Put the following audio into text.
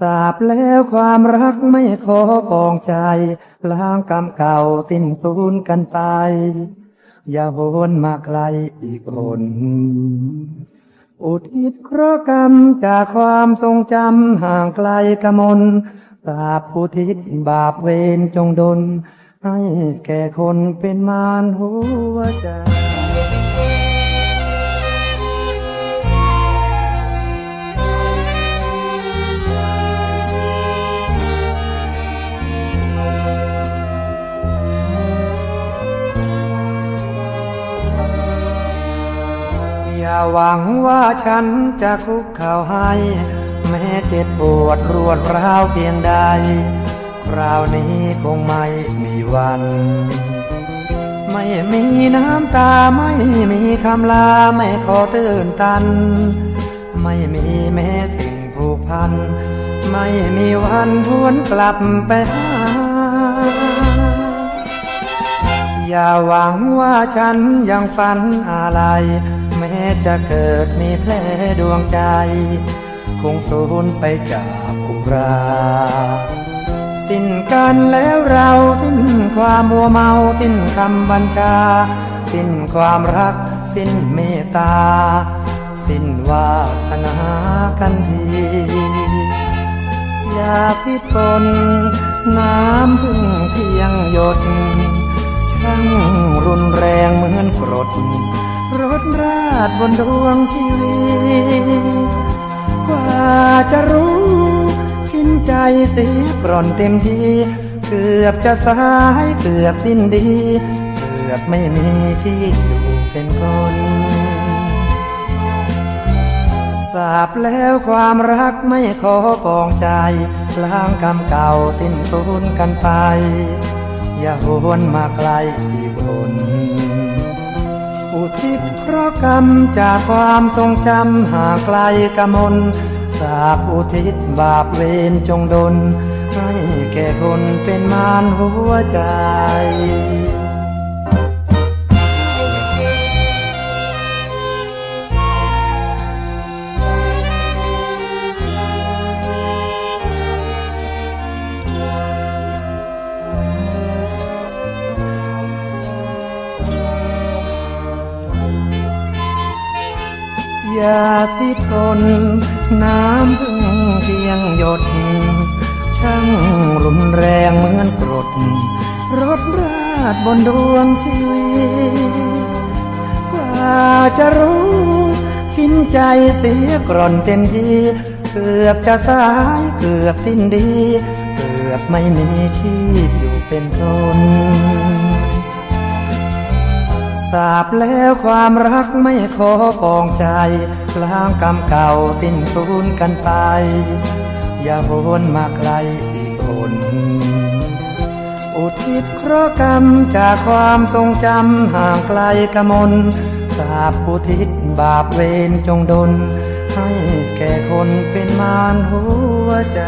สาบแล้วความรักไม่ขอปองใจ ล้างกรรมเก่าสิ้นสูญกันไป อย่าโหนมาไกลอีกคน อุทิศเคราะกรรมจากความทรงจำห่างไกลกมลสาบอุทิศบาปเวรจงดล ให้แก่คนเป็นมารหัวใจ หวังว่าฉันจะคุกเข่าให้ แม้เจ็บปวดรวดร้าวเพียงใด คราวนี้คงไม่มีวัน ไม่มีน้ำตาไม่มีคำลาไม่ขอตื่นตัน ไม่มีแม้สิ่งผูกพัน ไม่มีวันหวนกลับไปหาอย่าหวังว่าฉันยังฝันอะไร จะเกิดมีแผลดวงใจ คงสูญไปจากอุรา สิ้นกันแล้วเราสิ้นความมัวเมาสิ้นคำบัญชา สิ้นความรัก สิ้นเมตตา สิ้นวาสนากันทีอย่าพิตนน้ำพึ่งเพียงหยดช่างรุนแรงเหมือนกรด รถราดบนดวงชีวิต กว่าจะรู้กินใจเสียกร่อนเต็มทีเกือบจะสายเกือบสิ้นดี เกือบไม่มีชีพอยู่เป็นคนสาบแล้วความรักไม่ขอปองใจล้างกรรมเก่าสิ้นสูญกันไป อย่าหวนมาไกลอีกคน ทิศเคราะห์กรรมจากความทรงจำห่างไกลกมลสาบอุทิศบาปเวรจงดล ให้แก่คนเป็นมารหัวใจ ย่าพิทน น้ำพึ่งเพียงหยด ช่างรุนแรงเหมือนกรดรถราดบนดวงชีวิต กว่าจะรู้ กินใจเสียกร่อนเต็มทีเกือบจะสายเกือบสิ้นดี เกือบไม่มีชีพอยู่เป็นทน สาบแล้วความรักไม่ขอปองใจล้างกรรมเก่าสิ้นสูญกันไป อย่าโหนมาไกลอีกคนอุทิศเคราะกรรมจากความทรงจำห่างไกลกมลสาบอุทิศบาปเวรจงดล ให้แก่คนเป็นมารหัวใจ